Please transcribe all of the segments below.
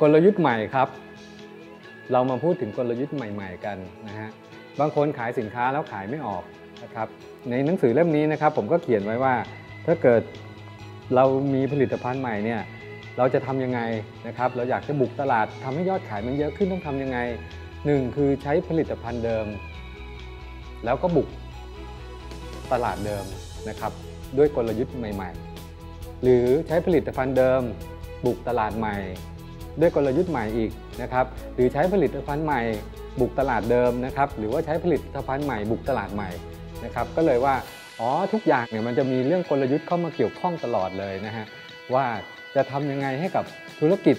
กลยุทธ์ใหม่ครับ เรามาพูดถึงกลยุทธ์ใหม่ ๆ กันนะฮะบางคนขายสินค้าแล้วขายไม่ออกนะครับในหนังสือเล่มนี้นะครับ ผมก็เขียนไว้ว่า ถ้าเกิดเรามีผลิตภัณฑ์ใหม่เนี่ยเราจะทำยังไงนะครับ เราอยากจะบุกตลาดทำให้ยอดขายมันเยอะขึ้นต้องทำยังไงหนึ่งคือใช้ผลิตภัณฑ์เดิม แล้วก็บุกตลาดเดิมนะครับ ด้วยกลยุทธ์ใหม่ ๆ หรือใช้ผลิตภัณฑ์เดิม บุกตลาดใหม่ ด้วยกลยุทธ์ใหม่อีกนะครับหรือใช้ผลิตภัณฑ์ใหม่บุกตลาดเดิมนะครับหรือว่าใช้ผลิตภัณฑ์ใหม่บุกตลาดใหม่นะครับก็เลยว่าอ๋อทุกอย่างเนี่ยมันจะมีเรื่องกลยุทธ์เข้ามาเกี่ยวข้องตลอดเลยนะฮะว่าจะทำยังไงให้กับธุรกิจ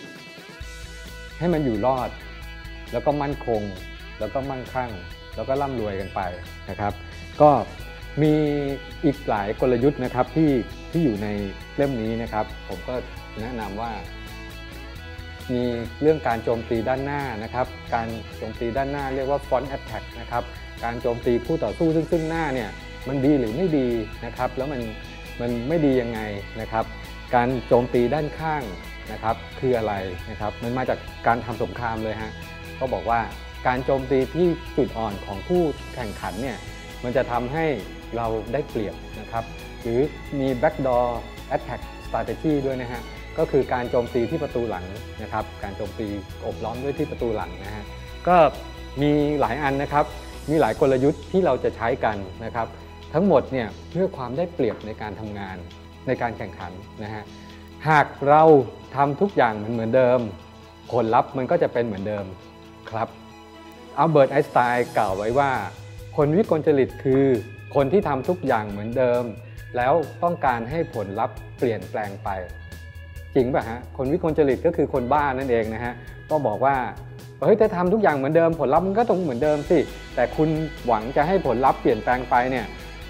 ให้มันอยู่รอด แล้วก็มั่นคง แล้วก็มั่งคั่ง แล้วก็ร่ำรวยกันไปนะครับ ก็มีอีกหลายกลยุทธ์นะครับที่ที่อยู่ในเล่มนี้นะครับ ผมก็แนะนำว่า มีเรื่องการโจมตีด้านหน้านะครับ การโจมตีด้านหน้าเรียกว่า front attack นะครับ การโจมตีคู่ต่อสู้ซึ่งซึ่งหน้าเนี่ยมันดีหรือไม่ดีนะครับ แล้วมันมันไม่ดียังไงนะครับ การโจมตีด้านข้างนะครับคืออะไรนะครับ มันมาจากการทำสงครามเลยฮะ ก็บอกว่าการโจมตีที่จุดอ่อนของผู้แข่งขันเนี่ยมันจะทำให้เราได้เปรียบนะครับ หรือมี backdoor attack strategy ด้วยนะฮะ ก็คือการโจมตีที่ประตูหลังนะครับ การโจมตีอบล้อมด้วยที่ประตูหลังนะฮะก็มีหลายอันนะครับ มีหลายกลยุทธ์ที่เราจะใช้กันนะครับ ทั้งหมดเนี่ยเพื่อความได้เปรียบในการทำงานในการแข่งขันนะฮะหากเราทำทุกอย่างเหมือนเหมือนเดิม ผลลัพธ์มันก็จะเป็นเหมือนเดิมครับอัลเบิร์ตไอน์สไตน์กล่าวไว้ว่า คนวิกลจริตคือคนที่ทำทุกอย่างเหมือนเดิม แล้วต้องการให้ผลลัพธ์เปลี่ยนแปลงไป จริงป่ะฮะคนวิกลจริตก็คือคนบ้านั่นเองนะฮะก็บอกว่าเฮ้ยถ้าทำทุกอย่างเหมือนเดิมผลลัพธ์มันก็ต้องเหมือนเดิมสิแต่คุณหวังจะให้ผลลัพธ์เปลี่ยนแปลงไปเนี่ย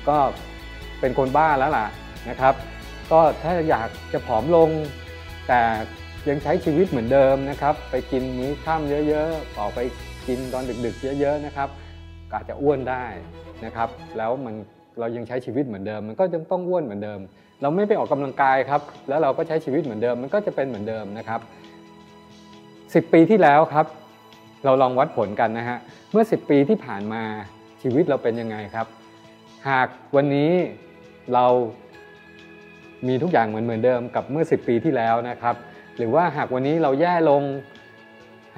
ก็เป็นคนบ้าแล้วล่ะนะครับ ก็ถ้าอยากจะผอมลง แต่ยังใช้ชีวิตเหมือนเดิมนะครับ ไปกินมื้อค่ำเยอะๆออกไปกินตอนดึกๆ เยอะๆนะครับอาจจะอ้วนได้นะครับ แล้วมันเรายังใช้ชีวิตเหมือนเดิม มันก็ยังต้องอ้วนเหมือนเดิม เราไม่ไปออกกำลังกายครับ แล้วเราก็ใช้ชีวิตเหมือนเดิม มันก็จะเป็นเหมือนเดิมนะครับ 10 ปีที่แล้วครับ เราลองวัดผลกันนะฮะ เมื่อ 10 ปีที่ผ่านมาชีวิตเราเป็นยังไงครับ หากวันนี้เรามีทุกอย่างเหมือนเหมือนเดิมกับเมื่อ 10 ปีที่แล้วนะครับ หรือว่าหากวันนี้เราแย่ลง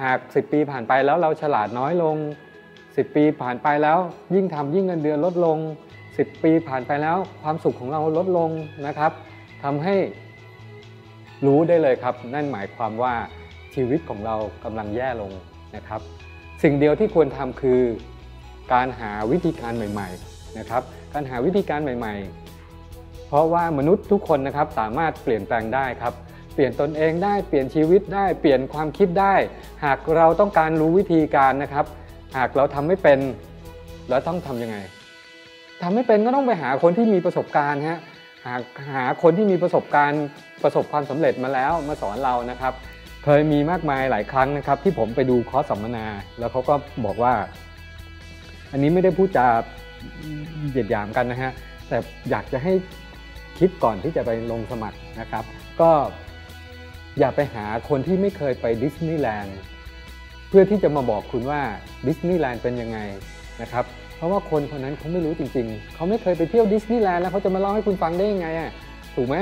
หาก 10 ปีผ่านไปแล้วเราฉลาดน้อยลง 10 ปีผ่านไปแล้วยิ่งทำยิ่งเงินเดือนลดลง 10 ปีผ่านไปแล้วความสุขของเราลดลงนะครับทำให้รู้ได้เลยครับ นั่นหมายความว่าชีวิตของเรากำลังแย่ลงนะครับ สิ่งเดียวที่ควรทำคือ การหาวิธีการใหม่ๆนะครับ การหาวิธีการใหม่ ๆ เพราะว่ามนุษย์ทุกคนนะครับสามารถเปลี่ยนแปลงได้ครับ เปลี่ยนตนเองได้เปลี่ยนชีวิตได้เปลี่ยนความคิดได้ หากเราต้องการรู้วิธีการนะครับ หากเราทำไม่เป็นเราต้องทำยังไง ทำไม่เป็นก็ต้องไปหาคนที่มีประสบการณ์ฮะหาหาคนที่มีประสบการณ์ประสบความสำเร็จมาแล้วมาสอนเรานะครับ เคยมีมากมายหลายครั้งนะครับ ที่ผมไปดูคอร์สสัมมนา แล้วเขาก็บอกว่า อันนี้ไม่ได้พูดจาเหยียดหยามกันนะฮะแต่อยากจะให้คิดก่อนที่จะไปลงสมัครนะครับ ก็อย่าไปหาคนที่ไม่เคยไปดิสนีย์แลนด์เพื่อที่จะมาบอกคุณว่าดิสนีย์แลนด์เป็นยังไงนะครับ ราะว่าคนคนนั้นเขาไม่รู้จริง ๆ เขาไม่เคยไปเที่ยวดิสนีย์แลนด์แล้วเขาจะมาเล่าให้คุณฟังได้ยังไงอะถูกไหม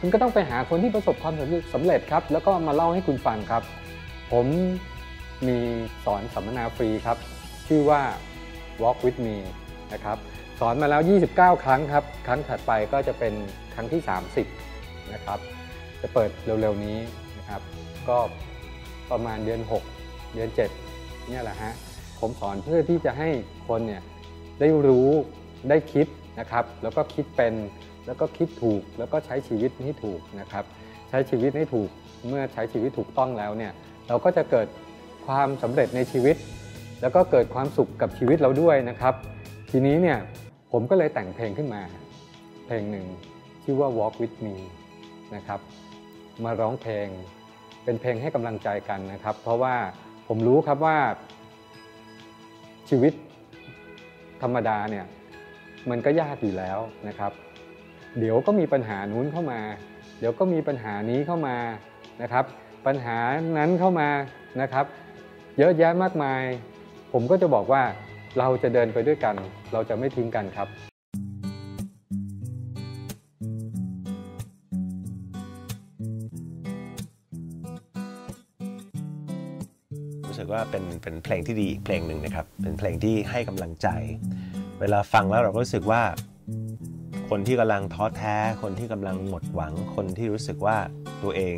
คุณก็ต้องไปหาคนที่ประสบความสำเร็จครับ แล้วก็มาเล่าให้คุณฟังครับ ผมมีสอนสัมมนาฟรีครับ ชื่อว่า Walk with me นะครับสอนมาแล้ว 29 ครั้งครับ ครั้งถัดไปก็จะเป็นครั้งที่ 30 นะครับ จะเปิดเร็วๆนี้นะครับ ก็ประมาณเดือน 6 เดือน 7 เนี่ยแหละฮะ ผมสอนเพื่อที่จะให้คนเนี่ย ได้รู้ได้คิดนะครับ แล้วก็คิดเป็นแล้วก็คิดถูกแล้วก็ใช้ชีวิตให้ถูกนะครับ ใช้ชีวิตให้ถูกเมื่อใช้ชีวิตถูกต้องแล้วเนี่ยเราก็จะเกิดความสำเร็จในชีวิต แล้วก็เกิดความสุขกับชีวิตเราด้วยนะครับ ทีนี้เนี่ยผมก็เลยแต่งเพลงขึ้นมา เพลงหนึ่งชื่อว่า Walk with me นะครับ มาร้องเพลงเป็นเพลงให้กำลังใจกันนะครับ เพราะว่าผมรู้ครับว่าชีวิต ธรรมดาเนี่ยมันก็ยากอยู่แล้วนะครับ เดี๋ยวก็มีปัญหานู้นเข้ามา เดี๋ยวก็มีปัญหานี้เข้ามานะครับ ปัญหานั้นเข้ามานะครับ เยอะแยะมากมาย ผมก็จะบอกว่าเราจะเดินไปด้วยกัน เราจะไม่ทิ้งกันครับ สึกว่าเป็นเป็นเพลงที่ดีอีกเพลงหนึ่งนะครับ เป็นเพลงที่ให้กำลังใจ เวลาฟังแล้วเราก็รู้สึกว่า คนที่กำลังท้อแท้ คนที่กำลังหมดหวัง คนที่รู้สึกว่าตัวเอง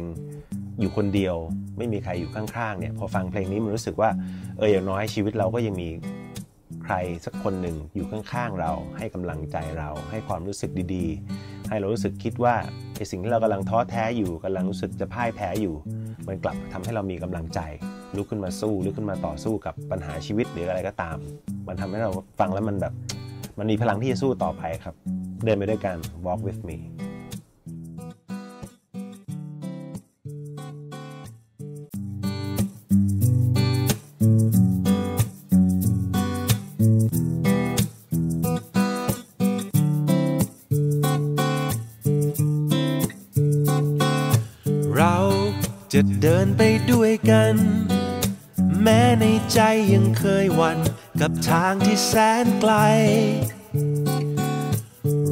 อยู่คนเดียว ไม่มีใครอยู่ข้างๆเนี่ยพอฟังเพลงนี้มันรู้สึกว่าเอออย่างน้อยชีวิตเราก็ยังมีใครสักคนหนึ่งอยู่ข้างๆเรา ให้กำลังใจเรา ให้ความรู้สึกดีๆ ให้เรารู้สึกคิดว่าไอสิ่งที่เรากำลังท้อแท้อยู่กำลังรู้สึกจะพ่ายแพ้อยู่ มันกลับทำให้เรามีกำลังใจ ลุกขึ้นมาสู้ลุกขึ้นมาต่อสู้กับปัญหาชีวิตหรืออะไรก็ตาม มันทำให้เราฟังแล้วมันแบบ มันมีพลังที่จะสู้ต่อไปครับ เดินไปด้วยกัน walk with me กับทางที่แสนไกล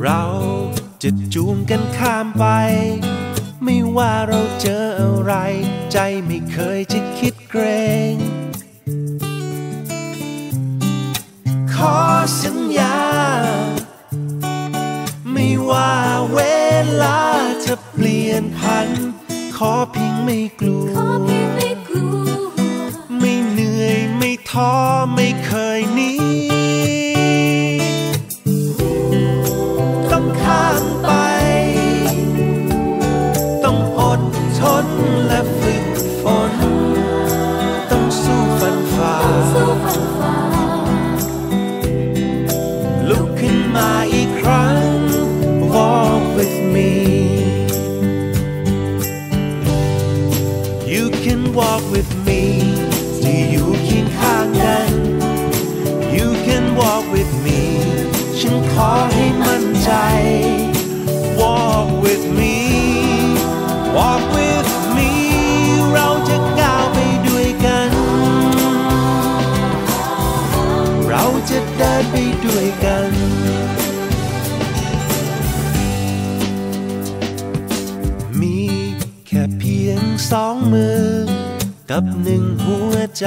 เราจะจูงกันข้ามไป ไม่ว่าเราเจออะไร ใจไม่เคยจะคิดเกรง ท้อไม่เคยหนีต้องข้ามไป ต้องอดทนและฝึกฝน ต้องสู้ฟันฝ่าสู้ฟันฝ่าลุกขึ้นมาอีกครั้ง Walk with me You can walk with เดินไปด้วยกันมีแค่เพียงสองมือกับหนึ่งหัวใจ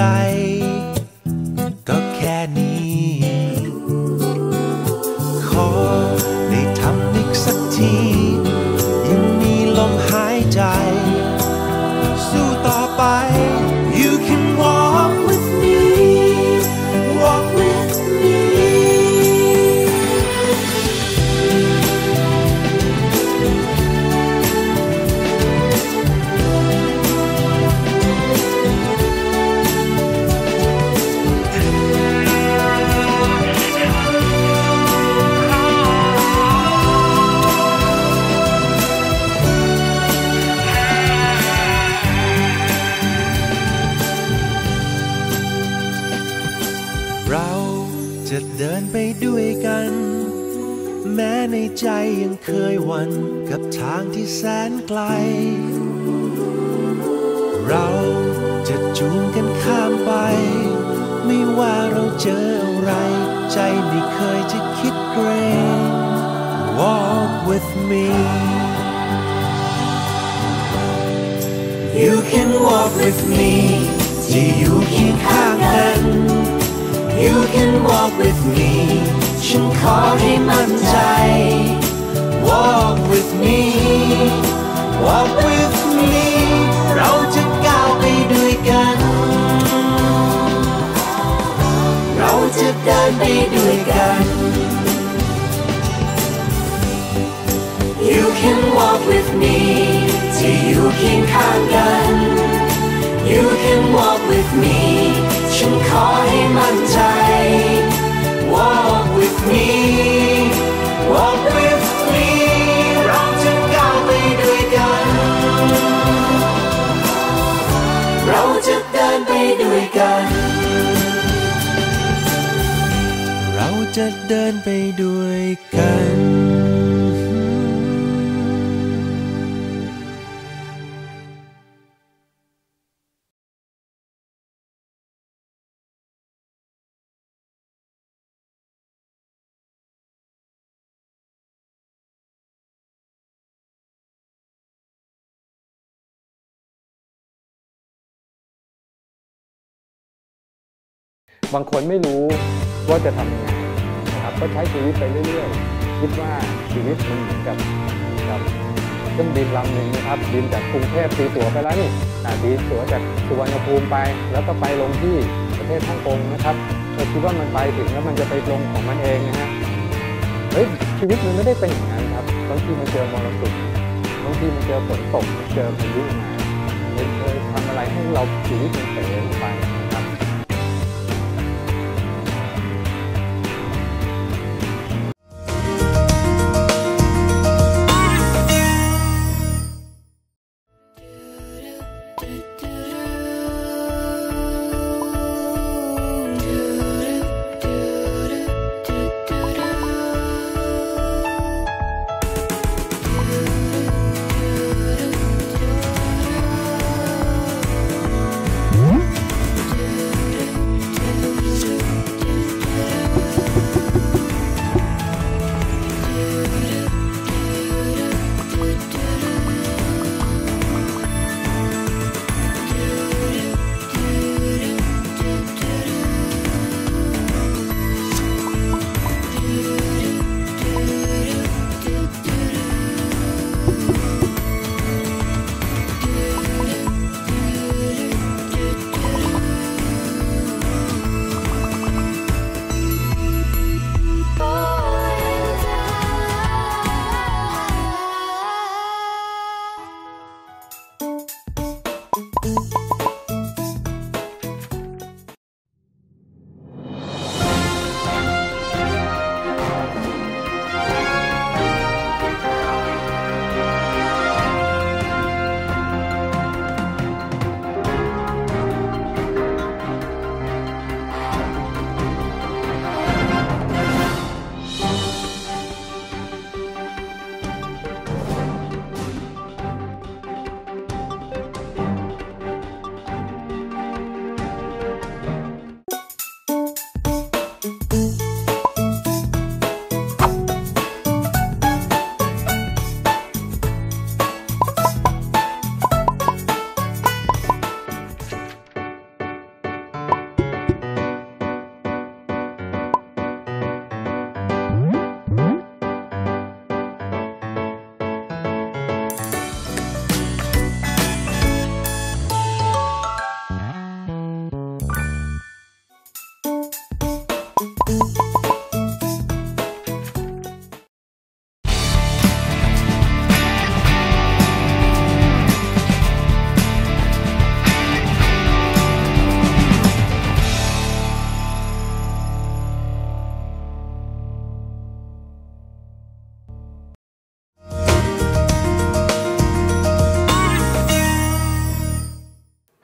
เราจะเดินไปด้วยกัน แม้ในใจยังเคยหวันกับทางที่แสนไกล เราจะจูงกันข้ามไป ไม่ว่าเราเจออะไร ใจไม่เคยจะคิดเกรง Walk with me You can walk with me ที่อยู่เคียงข้างกัน You can walk with me ฉันขอให้มั่นใจ Walk with me Walk with me เราจะก้าวไปด้วยกัน เราจะเดินไปด้วยกัน You can walk with me ที่อยู่เคียงข้างกัน You can walk with me ฉันขอให้มั่นใจ จะก้าวไปด้วยกันเราจะเดินไปด้วยกัน บางคนไม่รู้ว่าจะทำยังไงนะครับก็ใช้ชีวิตไปเรื่อยๆ คิดว่าชีวิตมันเหมือนกับกับเครื่องบินลำหนึ่งนะครับ บินจากกรุงเทพตีตั๋วไปแล้วนี่อ่าตีตั๋วจากสุวรรณภูมิไป แล้วก็ไปลงที่ประเทศฮ่องกงนะครับเราคิดว่ามันไปถึงแล้วมันจะไปลงของมันเองนะฮะเฮ้ยชีวิตมันไม่ได้เป็นอย่างนั้นครับบางทีมันเจอมรสุมบางทีมันเจอฝนตกเจอพายุมามันเคยทำอะไรให้เราชีวิตมันเป๋ลงไป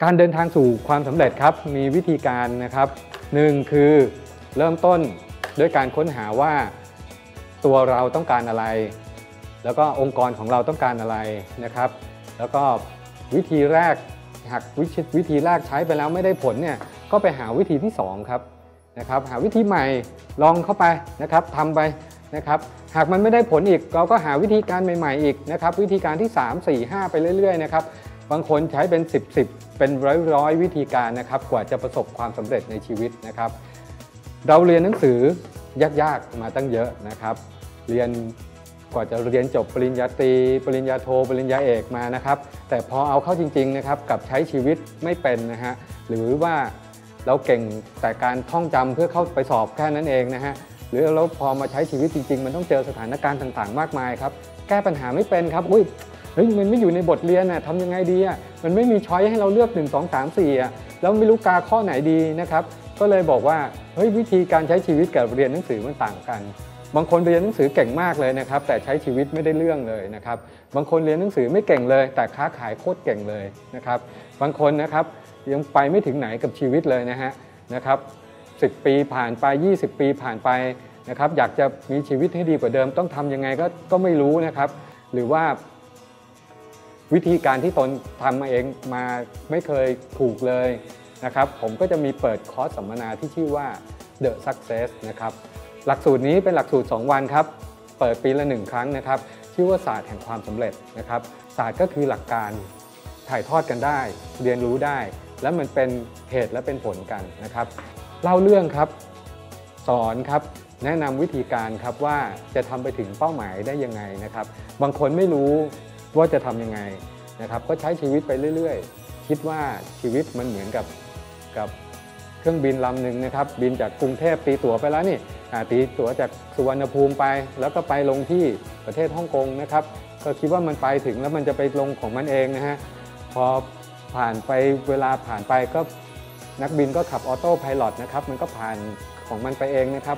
การเดินทางสู่ความสำเร็จครับมีวิธีการนะครับหนึ่งคือเริ่มต้นด้วยการค้นหาว่าตัวเราต้องการอะไร แล้วก็องค์กรของเราต้องการอะไรนะครับ แล้วก็วิธีแรกหากวิธีวิธีแรกใช้ไปแล้วไม่ได้ผลเนี่ยก็ไปหาวิธีที่สองครับนะครับ หาวิธีใหม่ลองเข้าไปนะครับทำไปนะครับ หากมันไม่ได้ผลอีกเราก็หาวิธีการใหม่ ๆ อีกนะครับ วิธีการที่ 3 4 5 ไปเรื่อยๆนะครับ บางคนใช้เป็น 10 10เป็นร้อยร้อยวิธีการนะครับ กว่าจะประสบความสำเร็จในชีวิตนะครับ เราเรียนหนังสือยากๆมาตั้งเยอะนะครับ เรียนกว่าจะเรียนจบปริญญาตรีปริญญาโทปริญญาเอกมานะครับ แต่พอเอาเข้าจริงๆนะครับกับใช้ชีวิตไม่เป็นนะฮะหรือว่าเราเก่งแต่การท่องจำเพื่อเข้าไปสอบแค่นั้นเองนะฮะหรือเราพอมาใช้ชีวิตจริง ๆ มันต้องเจอสถานการณ์ต่างๆ มากมายครับ แก้ปัญหาไม่เป็นครับอุ้ย เฮ้ยมันไม่อยู่ในบทเรียนน่ะทำยังไงดีอะมันไม่มีช้อยให้เราเลือก 1 2 3 4อะแล้วไม่รู้กาข้อไหนดีนะครับก็เลยบอกว่าเฮ้ยวิธีการใช้ชีวิตกับเรียนหนังสือมันต่างกัน บางคนเรียนหนังสือเก่งมากเลยนะครับ แต่ใช้ชีวิตไม่ได้เรื่องเลยนะครับบางคนเรียนหนังสือไม่เก่งเลย แต่ค้าขายโคตรเก่งเลยนะครับบางคนนะครับยังไปไม่ถึงไหนกับชีวิตเลยนะฮะนะครับ10ปีผ่านไป 20 ปีผ่านไปนะครับอยากจะมีชีวิตให้ดีกว่าเดิมต้องทำยังไงก็ก็ไม่รู้นะครับ หรือว่า วิธีการที่ตนทำมาเองมาไม่เคยถูกเลยนะครับผมก็จะมีเปิดคอร์สสัมมนาที่ชื่อว่า The Success นะครับหลักสูตรนี้เป็นหลักสูตร 2 วันครับ เปิดปีละ1ครั้งนะครับ ชื่อว่าศาสตร์แห่งความสำเร็จนะครับ ศาสตร์ก็คือหลักการถ่ายทอดกันได้ เรียนรู้ได้ และมันเป็นเหตุและเป็นผลกันนะครับ เล่าเรื่องครับ สอนครับ แนะนำวิธีการครับว่าจะทำไปถึงเป้าหมายได้ยังไงนะครับ บางคนไม่รู้ ว่าจะทำยังไงนะครับ ก็ใช้ชีวิตไปเรื่อยๆ คิดว่าชีวิตมันเหมือนกับกับเครื่องบินลำหนึ่งนะครับ บินจากกรุงเทพตีตั๋วไปแล้วนี่ตีตั๋วจากสุวรรณภูมิไป แล้วก็ไปลงที่ประเทศฮ่องกงนะครับ ก็คิดว่ามันไปถึงแล้วมันจะไปลงของมันเองนะฮะพอผ่านไปเวลาผ่านไปก็นักบินก็ขับออโต้พายロนะครับ มันก็ผ่านของมันไปเองนะครับ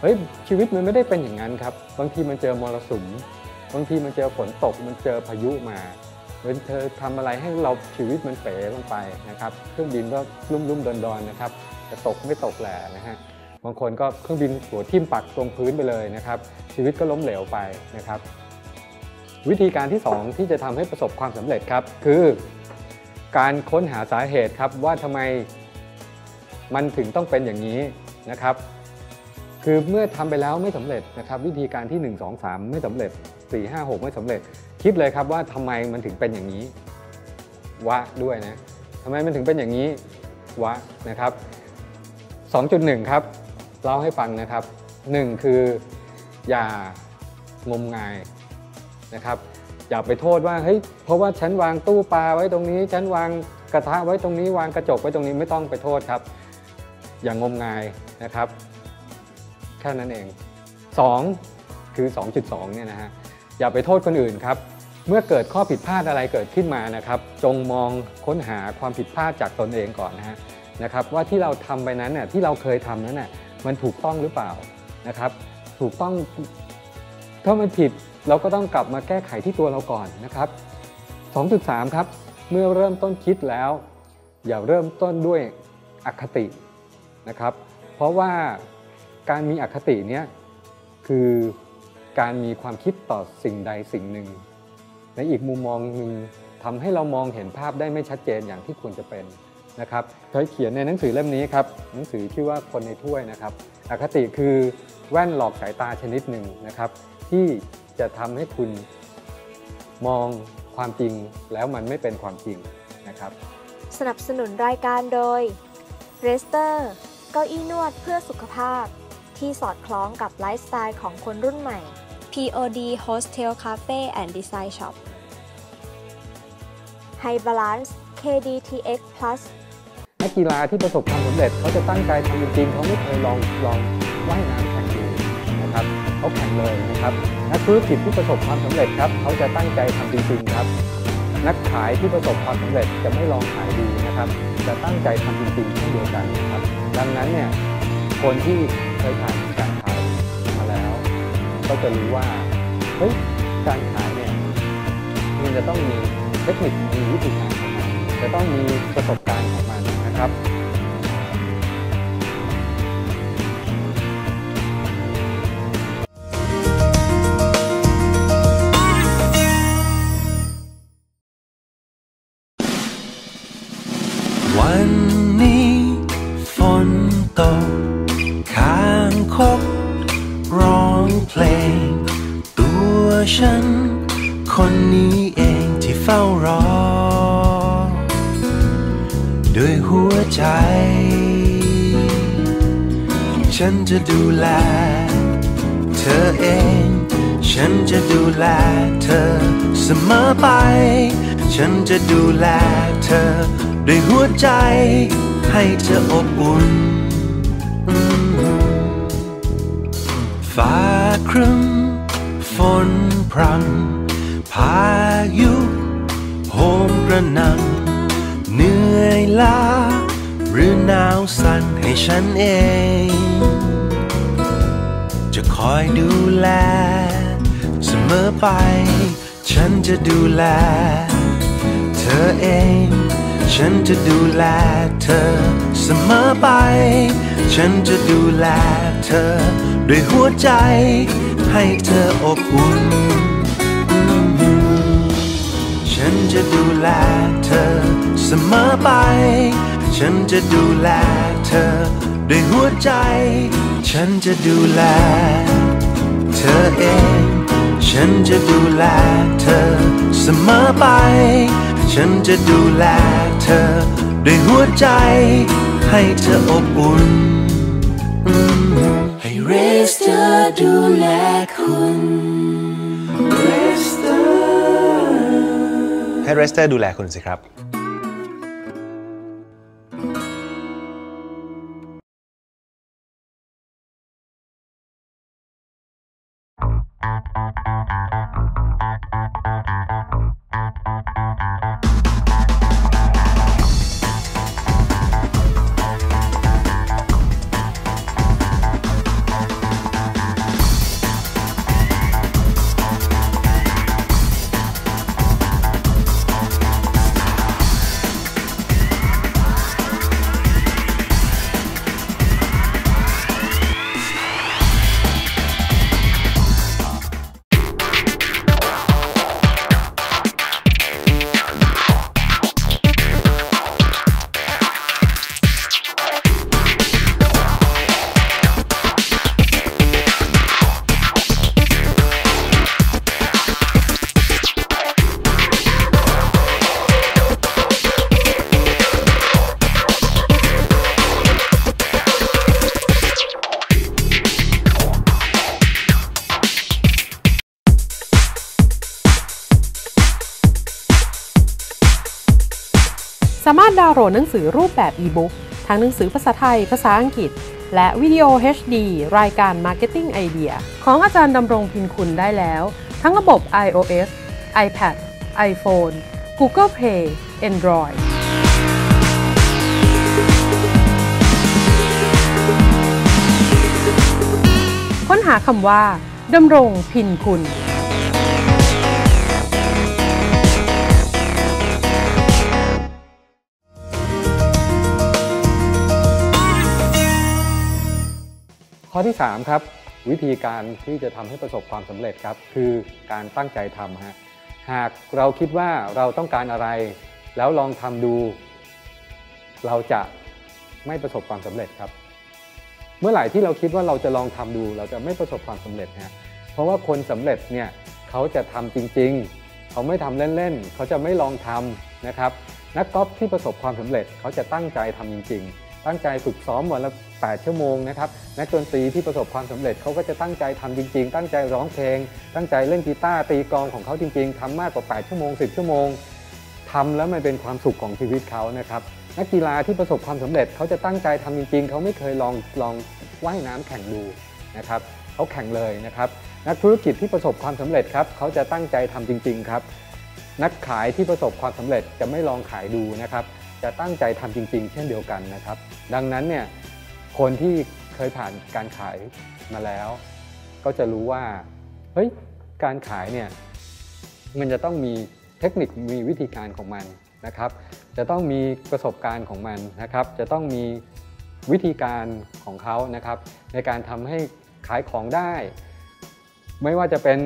เฮ้ยชีวิตมันไม่ได้เป็นอย่างนั้นครับ บางทีมันเจอมรสุม บางทีมันเจอฝนตกมันเจอพายุมาเฮ้ยเธอทำอะไรให้เราชีวิตมันเป๋ลงไปนะครับ เครื่องบินก็ลุ่มลุ่มๆดอนดอนๆนะครับจะตกไม่ตกแหละนะฮะบางคนก็เครื่องบินหัวทิ่มปักตรงพื้นไปเลยนะครับ ชีวิตก็ล้มเหลวไปนะครับ วิธีการที่ 2 ที่จะทำให้ประสบความสำเร็จครับ คือ การค้นหาสาเหตุครับว่าทำไมมันถึงต้องเป็นอย่างนี้นะครับ คือเมื่อทำไปแล้วไม่สำเร็จนะครับวิธีการที่ 1 2 3 ไม่สำเร็จ 4 5 6 ไม่สำเร็จ คิดเลยครับว่าทำไมมันถึงเป็นอย่างนี้วะด้วยนะทำไมมันถึงเป็นอย่างนี้วะนะครับ 2.1 ครับเล่าให้ฟังนะครับ 1 คืออย่างมงายนะครับอย่าไปโทษว่าเฮ้ยเพราะว่าฉันวางตู้ปลาไว้ตรงนี้ ฉันวางกระทะไว้ตรงนี้ วางกระจกไว้ตรงนี้ไม่ต้องไปโทษครับ อย่างงมงายนะครับ แค่นั้นเอง 2 คือ 2.2เนี่ยนะฮะอย่าไปโทษคนอื่นครับ เมื่อเกิดข้อผิดพลาดอะไรเกิดขึ้นมานะครับ จงมองค้นหาความผิดพลาดจากตนเองก่อนนะฮะนะครับว่าที่เราทำไปนั้นน่ะที่เราเคยทำนั้นน่ะมันถูกต้องหรือเปล่านะครับ ถูกต้องถ้ามันผิดเราก็ต้องกลับมาแก้ไขที่ตัวเราก่อนนะครับ 2.3 ครับ เมื่อเริ่มต้นคิดแล้ว อย่าเริ่มต้นด้วยอคตินะครับ เพราะว่า การมีอคติเนี้ยคือการมีความคิดต่อสิ่งใดสิ่งหนึ่ง ในอีกมุมมองหนึ่งทำให้เรามองเห็นภาพได้ไม่ชัดเจนอย่างที่ควรจะเป็นนะครับเคยเขียนในหนังสือเล่มนี้ครับหนังสือชื่อว่าคนในถ้วยนะครับอคติคือแว่นหลอกสายตาชนิดหนึ่งนะครับ ที่จะทำให้คุณมองความจริงแล้วมันไม่เป็นความจริงนะครับ สนับสนุนรายการโดย r e s t e r เก้าอี้นวดเพื่อสุขภาพ ที่สอดคล้องกับไลฟ์สไตล์ของคนรุ่นใหม่ POD Hostel Cafe and Design Shop High Balance KDTX Plus นักกีฬาที่ประสบความสำเร็จเขาจะตั้งใจทำจริงเขาไม่เคยลองลองว่ายน้ำแข่งดูนะครับเขาแข่งเลยนะครับ นักธุรกิจที่ประสบความสำเร็จครับเขาจะตั้งใจทำจริงๆครับนักขายที่ประสบความสำเร็จจะไม่ลองขายดีนะครับ จะตั้งใจทำจริงๆเช่นเดียวกันนะครับ ดังนั้นเนี่ยคนที่ เคยผ่านการขายมาแล้ว ก็จะรู้ว่าเฮ้ยการขายเนี่ยมันจะต้องมีเทคนิคมีวิธีการของมันจะต้องมีประสบการณ์ของมันนะครับ รอด้วยหัวใจ ฉันจะดูแล เธอเอง ฉันจะดูแลเธอเสมอไป ฉันจะดูแลเธอ ด้วยหัวใจ ให้เธออบอุ่นฟ้าครึ้มฝนพรำพายุ หมกระหนำเหนื่อยล้า หรือหนาวสั่นให้ฉันเอง จะคอยดูแล เสมอไป ฉันจะดูแล เธอเอง ฉันจะดูแลเธอเสมอไป ฉันจะดูแลเธอ ด้วยหัวใจ ให้เธออบอุ่น จะดูแลเธอเสมอไป ฉันจะดูแลเธอด้วยหัวใจ ฉันจะดูแลเธอเอง ฉันจะดูแลเธอเสมอไป ฉันจะดูแลเธอด้วยหัวใจ ให้เธออบอุ่น ให้เรสเตอดูแลคุณ ให้เรสเตอร์ดูแลคุณสิครับ สามารถดาวน์โหลดหนังสือรูปแบบอีบุ๊กทั้งหนังสือภาษาไทย ภาษาอังกฤษ และวิดีโอ HD รายการ Marketing Idea ของอาจารย์ดำรงพินคุณได้แล้ว ทั้งระบบ iOS iPad iPhone Google Play Android ค้นหาคำว่าดำรงพินคุณ ข้อที่ 3 ครับ วิธีการที่จะทำให้ประสบความสำเร็จครับ คือการตั้งใจทำฮะหากเราคิดว่าเราต้องการอะไร แล้วลองทำดู เราจะไม่ประสบความสำเร็จครับ เมื่อไหร่ที่เราคิดว่าเราจะลองทำดู เราจะไม่ประสบความสำเร็จฮะเพราะว่าคนสำเร็จเนี่ยเขาจะทำจริง ๆ เขาไม่ทำเล่นๆ เขาจะไม่ลองทำนะครับนักกอล์ฟที่ประสบความสำเร็จเขาจะตั้งใจทำจริง ๆ ตั้งใจฝึกซ้อมวันละ 8 ชั่วโมงนะครับนักดนตรีที่ประสบความสำเร็จเขาก็จะตั้งใจทำจริง ๆ ตั้งใจร้องเพลง ตั้งใจเล่นกีตาร์ตีกลองของเขาจริง ๆทำมากกว่า 8 ชั่วโมง 10 ชั่วโมงทำแล้วมันเป็นความสุขของชีวิตเขานะครับนักกีฬาที่ประสบความสำเร็จเขาจะตั้งใจทำจริง ๆเขาไม่เคยลองลองว่ายน้ำแข่งดูนะครับเขาแข่งเลยนะครับนักธุรกิจที่ประสบความสำเร็จครับเขาจะตั้งใจทำจริง ๆ ครับ นักขายที่ประสบความสำเร็จจะไม่ลองขายดูนะครับ จะตั้งใจทำจริง ๆ เช่นเดียวกันนะครับ ดังนั้นเนี่ยคนที่เคยผ่านการขายมาแล้ว ก็จะรู้ว่าเฮ้ยการขายเนี่ยมันจะต้องมีเทคนิคมีวิธีการของมันนะครับ จะต้องมีประสบการณ์ของมันนะครับ จะต้องมีวิธีการของเขานะครับ ในการทำให้ขายของได้ ไม่ว่าจะเป็น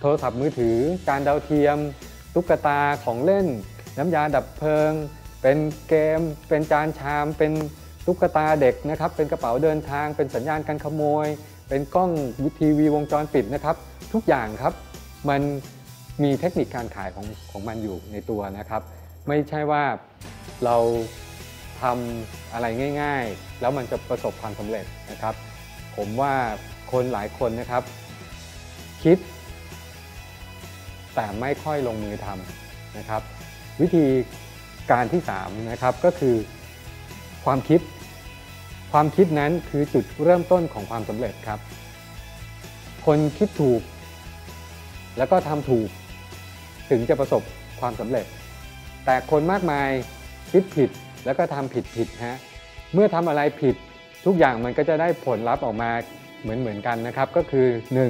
โทรศัพท์มือถือ จานดาวเทียม ตุ๊กตาของเล่น น้ำยาดับเพลิง เป็นเกม เป็นจานชาม เป็นตุ๊กตาเด็กนะครับ เป็นกระเป๋าเดินทาง เป็นสัญญาณการขโมย เป็นกล้องวิทีวีวงจรปิดนะครับ ทุกอย่างครับ มันมีเทคนิคการขายของของมันอยู่ในตัวนะครับ ไม่ใช่ว่าเราทำอะไรง่าย ๆ แล้วมันจะประสบความสำเร็จนะครับ ผมว่าคนหลายคนนะครับ คิด แต่ไม่ค่อยลงมือทำนะครับ วิธี การที่3นะครับก็คือความคิด ความคิดนั้นคือจุดเริ่มต้นของความสำเร็จครับ คนคิดถูก แล้วก็ทำถูก ถึงจะประสบความสำเร็จ แต่คนมากมายคิดผิดแล้วก็ทำผิดผิดฮะเมื่อทำอะไรผิดทุกอย่างมันก็จะได้ผลลัพธ์ออกมาเหมือนเหมือนกันนะครับ ก็คือ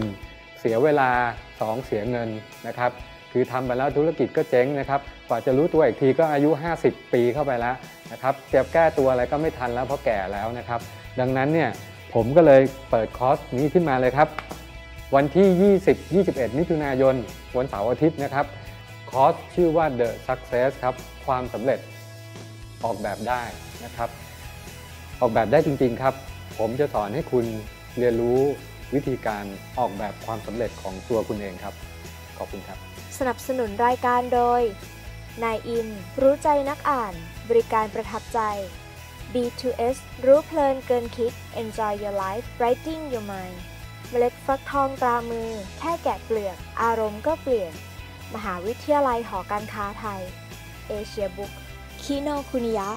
1. เสียเวลา 2. เสียเงินนะครับ คือทำไปแล้วธุรกิจก็เจ๊งนะครับ กว่าจะรู้ตัวอีกทีก็อายุ 50 ปีเข้าไปแล้วนะครับจะแก้ตัวอะไรก็ไม่ทันแล้วเพราะแก่แล้วนะครับ ดังนั้นเนี่ยผมก็เลยเปิดคอร์สนี้ขึ้นมาเลยครับ วันที่ 20-21 มิถุนายน วันเสาร์อาทิตย์นะครับ คอร์สชื่อว่า The Success ครับ ความสำเร็จออกแบบได้นะครับ ออกแบบได้จริง ๆ ครับ ผมจะสอนให้คุณเรียนรู้วิธีการออกแบบความสำเร็จของตัวคุณเองครับ ขอบคุณครับ สนับสนุนรายการโดย นายอิน รู้ใจนักอ่าน บริการประทับใจ B2S รู้เพลินเกินคิด Enjoy your life writing your mind เมล็ดฟักทองตรามือ แค่แกะเปลือก อารมณ์ก็เปลี่ยน มหาวิทยาลัยหอการค้าไทย เอเชียบุ๊กคิโนคุนิยะ